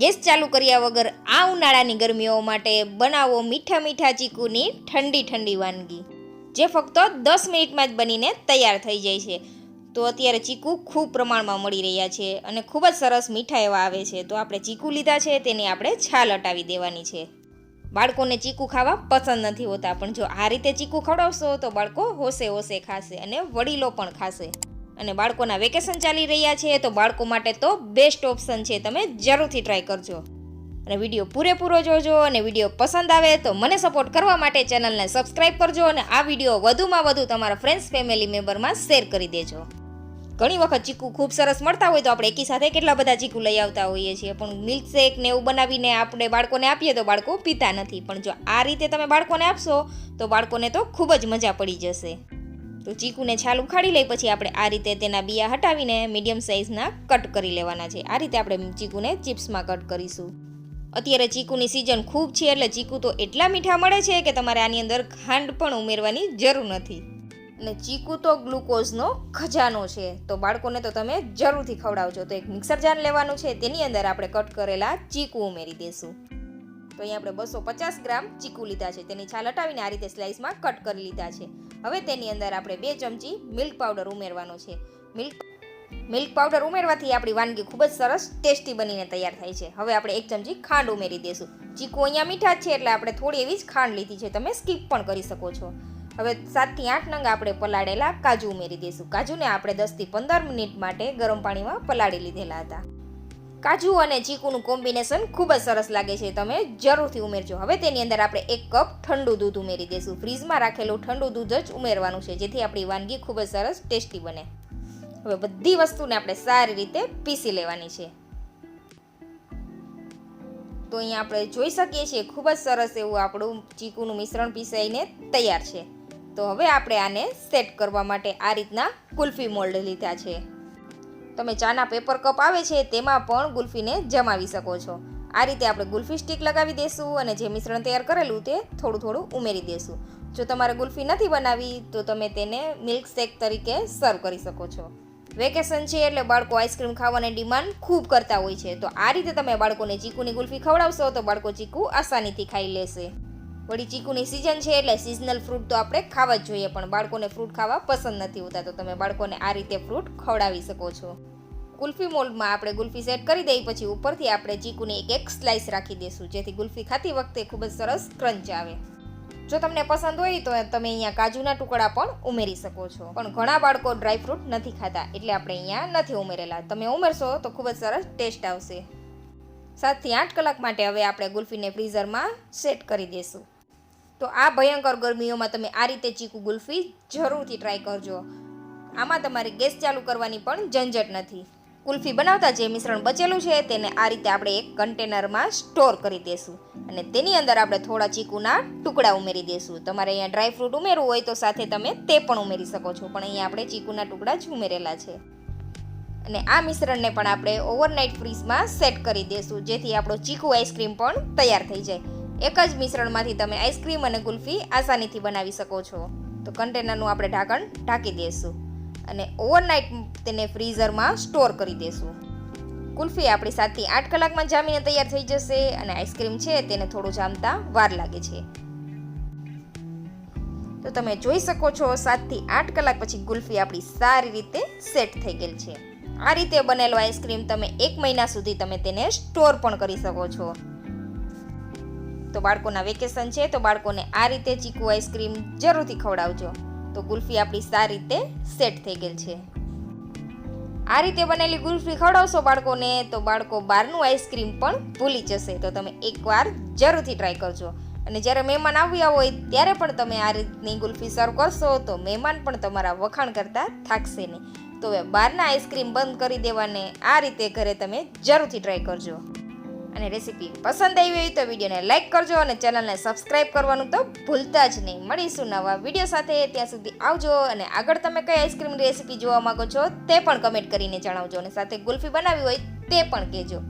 Gas ચાલુ કર્યા વગર આ ઉનાળાની ગરમીઓ માટે બનાવો મીઠા મીઠા ચીકુની ઠંડી ઠંડી વાનગી, જે ફક્ત દસ મિનિટમાં જ બનીને તૈયાર થઈ જાય છે. તો અત્યારે ચીકુ ખૂબ પ્રમાણમાં મળી રહ્યા છે અને ખૂબ જ સરસ મીઠા એવા આવે છે. તો આપણે ચીકુ લીધા છે, તેની આપણે છાલ હટાવી દેવાની છે. બાળકોને ચીકુ ખાવા પસંદ નથી હોતા, પણ જો આ રીતે ચીકુ ખવડાવશો તો બાળકો હોશે હોશે ખાશે અને વડીલો પણ ખાશે. અને બાળકોના વેકેશન ચાલી રહ્યા છે, તો બાળકો માટે તો બેસ્ટ ઓપ્શન છે. તમે જરૂરથી ટ્રાય કરજો. અને વીડિયો પૂરેપૂરો જોજો અને વીડિયો પસંદ આવે તો મને સપોર્ટ કરવા માટે ચેનલને સબસ્ક્રાઈબ કરજો અને આ વીડિયો વધુમાં વધુ તમારા ફ્રેન્ડ્સ ફેમિલી મેમ્બરમાં શેર કરી દેજો. ઘણી વખત ચીકુ ખૂબ સરસ મળતા હોય તો આપણે એકી સાથે કેટલા બધા ચીકુ લઈ આવતા હોઈએ છીએ, પણ મિલ્કશેક ને એવું બનાવીને આપણે બાળકોને આપીએ તો બાળકો પીતા નથી. પણ જો આ રીતે તમે બાળકોને આપશો તો બાળકોને તો ખૂબ જ મજા પડી જશે. તો ચીકુને છાલ ઉખાડી લઈ પછી આપણે આ રીતે તેના બિયા હટાવીને મીડિયમ સાઇઝના કટ કરી લેવાના છે. આ રીતે આપણે ચીકુને ચિપ્સમાં કટ કરીશું. અત્યારે ચીકુની સિઝન ખૂબ છે એટલે ચીકુ તો એટલા મીઠા મળે છે કે તમારે આની અંદર ખાંડ પણ ઉમેરવાની જરૂર નથી. અને ચીકુ તો ગ્લુકોઝનો ખજાનો છે. તો બાળકોને તો તમે જરૂરથી ખવડાવજો. તો એક મિક્સર જાર લેવાનું છે. તેની અંદર આપણે કટ કરેલા ચીકુ ઉમેરી દઈશું તો અહીં આપણે બસો પચાસ ગ્રામ ચીકુ લીધા છે. તેની છાલ હટાવીને આ રીતે સ્લાઇસમાં કટ કરી લીધા છે. હવે તેની અંદર આપણે બે ચમચી મિલ્ક પાવડર ઉમેરવાનો છે. મિલ્ક મિલ્ક પાવડર ઉમેરવાથી આપણી વાનગી ખૂબ જ સરસ ટેસ્ટી બનીને તૈયાર થાય છે. હવે આપણે એક ચમચી ખાંડ ઉમેરી દઈશું. ચીકુ અહીંયા મીઠા છે એટલે આપણે થોડી એવી જ ખાંડ લીધી છે. તમે સ્કીપ પણ કરી શકો છો. હવે સાતથી આઠ નંગ આપણે પલાળેલા કાજુ ઉમેરી દઈશું. કાજુને આપણે દસથી પંદર મિનિટ માટે ગરમ પાણીમાં પલાળી લીધેલા હતા. કાજુ અને ચીકુનું કોમ્બિનેશન ખૂબ જ સરસ લાગે છે. તમે જરૂરથી ઉમેરજો. હવે તેની અંદર આપણે એક કપ ઠંડુ દૂધ ઉમેરી દઈશું ફ્રીજમાં રાખેલું ઠંડુ દૂધ જ ઉમેરવાનું છે, જેથી આપણી વાનગી ખૂબ જ સરસ ટેસ્ટી બને. હવે બધી વસ્તુને આપણે સારી રીતે પીસી લેવાની છે. તો અહીંયા આપણે જોઈ શકીએ છીએ, ખૂબ જ સરસ એવું આપણું ચીકુનું મિશ્રણ પીસાઈને તૈયાર છે. તો હવે આપણે આને સેટ કરવા માટે આ રીતના કુલ્ફી મોલ્ડ લીધા છે. તમે ચાના પેપર કપ આવે છે, તેમાં પણ ગુલ્ફીને જમાવી શકો છો. આ રીતે આપણે ગુલ્ફી સ્ટીક લગાવી દઈશું અને જે મિશ્રણ તૈયાર કરેલું તે થોડું થોડું ઉમેરી દઈશું જો તમારે ગુલ્ફી નથી બનાવી, તો તમે તેને મિલ્ક શેક તરીકે સર્વ કરી શકો છો. વેકેશન છે એટલે બાળકો આઈસ્ક્રીમ ખાવાની ડિમાન્ડ ખૂબ કરતા હોય છે. તો આ રીતે તમે બાળકોને ચીકુની ગુલ્ફી ખવડાવશો, તો બાળકો ચીકુ આસાનીથી ખાઈ લેશે. વળી ચીકુની સિઝન છે એટલે સિઝનલ ફ્રૂટ તો આપણે ખાવા જ જોઈએ, પણ બાળકોને ફ્રૂટ ખાવા પસંદ નથી હોતા, તો તમે બાળકોને આ રીતે ફ્રૂટ ખવડાવી શકો છો. કુલ્ફી મોલ્ડમાં આપણે ગુલ્ફી સેટ કરી દઈ પછી ઉપરથી આપણે ચીકુની એક એક સ્લાઇસ રાખી દઈશું, જેથી ગુલ્ફી ખાતી વખતે ખૂબ જ સરસ ક્રંચ આવે. જો તમને પસંદ હોય તો તમે અહીંયા કાજુના ટુકડા પણ ઉમેરી શકો છો. પણ ઘણા બાળકો ડ્રાય ફ્રૂટ નથી ખાતા, એટલે આપણે અહીંયા નથી ઉમેરેલા. તમે ઉમેરશો તો ખૂબ જ સરસ ટેસ્ટ આવશે. સાતથી આઠ કલાક માટે હવે આપણે ગુલ્ફીને ફ્રીઝરમાં સેટ કરી દઈશું. તો આ ભયંકર ગરમીઓમાં તમે આ રીતે ચીકુ ગુલ્ફી જરૂરથી ટ્રાય કરજો. આમાં તમારે ગેસ ચાલુ કરવાની પણ ઝંઝટ નથી. કુલ્ફી બનાવતા જે મિશ્રણ બચેલું છે તેને આ રીતે આપણે એક કન્ટેનરમાં સ્ટોર કરી દઈશું અને તેની અંદર આપણે થોડા ચીકુના ટુકડા ઉમેરી દઈશું તમારે અહીંયા ડ્રાય ફ્રૂટ ઉમેરવું હોય તો સાથે તમે તે પણ ઉમેરી શકો છો. પણ અહીંયા આપણે ચીકુના ટુકડા જ ઉમેરેલા છે. અને આ મિશ્રણને પણ આપણે ઓવરનાઇટ ફ્રીઝમાં સેટ કરી દઈશું જેથી આપણો ચીકુ આઈસ્ક્રીમ પણ તૈયાર થઈ જાય. એક જ મિશ્રણમાંથી તમે આઈસ્ક્રીમ અને કુલ્ફી આસાનીથી બનાવી શકો છો. તો કન્ટેનરનું આપણે ઢાંકણ ઢાંકી દઈશું અને ઓવરનાઇટ તેને ફ્રીઝરમાં સ્ટોર કરી દઈશું. કુલ્ફી આપણી સાતથી આઠ કલાકમાં જામીને તૈયાર થઈ જશે અને આઈસ્ક્રીમ છે તેને થોડું જામતા વાર લાગે છે. તો તમે જોઈ શકો છો સાતથી આઠ કલાક પછી ગુલ્ફી આપણી સારી રીતે સેટ થઈ ગયેલ છે. આ રીતે બનેલો આઈસ્ક્રીમ તમે એક મહિના સુધી તમે તેને સ્ટોર પણ કરી શકો છો. તો બાળકોના વેકેશન છે, તો બાળકોને આ રીતે ચીકુ આઈસ્ક્રીમ જરૂરથી ખવડાવજો. તો ગુલ્ફી આપણી સારી રીતે સેટ થઈ ગયેલ છે. આ રીતે બનેલી ગુલ્ફી ખવડાવશો બાળકોને, તો બાળકો બહારનું આઈસ્ક્રીમ પણ ભૂલી જશે. તો તમે એકવાર જરૂરથી ટ્રાય કરજો. અને જ્યારે મહેમાન આવ્યા હોય, ત્યારે પણ તમે આ રીતની ગુલ્ફી સર્વ કરશો, તો મહેમાન પણ તમારા વખાણ કરતા થાકશે નહીં. તો હવે બહારના આઈસ્ક્રીમ બંધ કરી દેવાને, આ રીતે ઘરે તમે જરૂરથી ટ્રાય કરજો. અને રેસીપી પસંદ આવી હોય તો વિડીયોને લાઇક કરજો અને ચેનલને સબસ્ક્રાઈબ કરવાનું તો ભૂલતા જ નહીં. મળીશું નવા વીડિયો સાથે. ત્યાં સુધી આવજો અને આગળ તમે કઈ આઈસ્ક્રીમની રેસીપી જોવા માંગો છો તે પણ કમેન્ટ કરીને જણાવજો અને સાથે ગુલ્ફી બનાવી હોય તે પણ કહેજો.